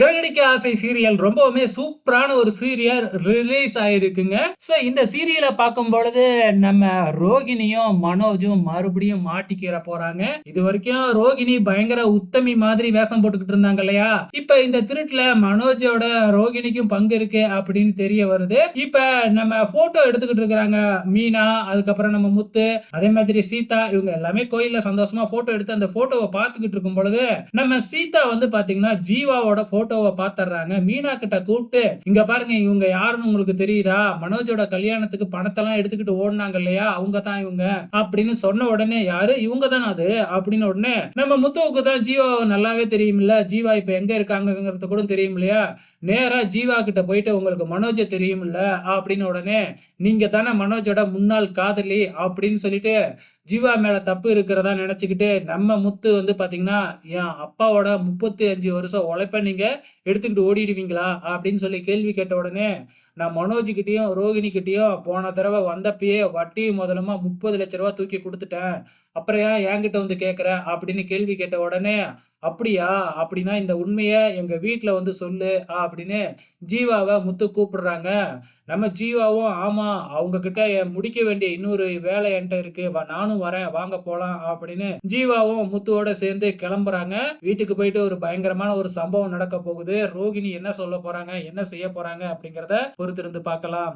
சிறகடிக்க ஆசை சீரியல் ரொம்பவுமே சூப்பரான ஒரு சீரியல் ரிலீஸ் ஆயிருக்குங்க. ஸோ இந்த சீரியலை பார்க்கும் பொழுது நம்ம ரோகிணியும் மனோஜும் மறுபடியும் மாட்டிக்கிற போறாங்க. இது வரைக்கும் ரோகிணி பயங்கர உத்தமி மாதிரி வேஷம் போட்டுக்கிட்டு இருந்தாங்க இல்லையா? இப்ப இந்த திருட்டுல மனோஜோட ரோகிணிக்கும் பங்கு இருக்கு அப்படின்னு தெரிய வருது. இப்ப நம்ம போட்டோ எடுத்துக்கிட்டு இருக்கிறாங்க மீனா அதுக்கப்புறம் நம்ம முத்து அதே மாதிரி சீதா இவங்க எல்லாமே கோயில்ல சந்தோஷமா போட்டோ எடுத்து அந்த போட்டோவை பார்த்துக்கிட்டு இருக்கும் பொழுது நம்ம சீதா வந்து பாத்தீங்கன்னா ஜீவாவோட போட்டோவை பாத்துறாங்க மீனா கிட்ட கூப்பிட்டு இங்க பாருங்க இவங்க யாருன்னு உங்களுக்கு தெரியுதா? மனோஜோட கல்யாணத்துக்கு பணத்தெல்லாம் எடுத்துக்கிட்டு ஓடினாங்க இல்லையா? அவங்க தான் இவங்க. அப்படின்னு சொன்ன உடனே யாரு? இவங்க தானே அது? அப்படின்னு உடனே நம்ம முத்துவுக்கு தான் ஜீவா நல்லாவே தெரியுமில்ல. ஜீவா இப்ப எங்க இருக்காங்கிறது கூட தெரியும் இல்லையா? நேரா ஜீவா கிட்ட போயிட்டு உங்களுக்கு மனோஜை தெரியுமில்ல. அப்படின்னு உடனே நீங்க தானே மனோஜோட முன்னாள் காதலி? அப்படின்னு சொல்லிட்டு ஜீவா மேலே தப்பு இருக்கிறதா நினச்சிக்கிட்டு நம்ம முத்து வந்து பார்த்தீங்கன்னா என் அப்பாவோட முப்பத்தி அஞ்சு வருஷம் உழைப்ப நீங்கள் எடுத்துக்கிட்டு ஓடிடுவீங்களா? அப்படின்னு சொல்லி கேள்வி கேட்ட உடனே நான் மனோஜ் கிட்டயும் போன தடவை வந்தப்பயே வட்டி முதலமாக முப்பது லட்ச ரூபா தூக்கி கொடுத்துட்டேன். அப்புறம் ஏன் என்கிட்ட வந்து கேட்குற? அப்படின்னு கேள்வி கேட்ட உடனே அப்படியா? அப்படின்னா இந்த உண்மையை எங்கள் வீட்டில் வந்து சொல்லு அப்படின்னு ஜீவாவை முத்து கூப்பிடுறாங்க. நம்ம ஜீவாவும் ஆமாம் அவங்கக்கிட்ட முடிக்க வேண்டிய இன்னொரு வேலை என்கிட்ட இருக்கு. வா நானும் வரேன். வாங்க போகலாம் அப்படின்னு ஜீவாவும் முத்துவோட சேர்ந்து கிளம்புறாங்க. வீட்டுக்கு போயிட்டு ஒரு பயங்கரமான ஒரு சம்பவம் நடக்க போகுது. ரோகிணி என்ன சொல்ல போறாங்க? என்ன செய்ய போறாங்க? அப்படிங்கிறத பொறுத்திருந்து பார்க்கலாம்.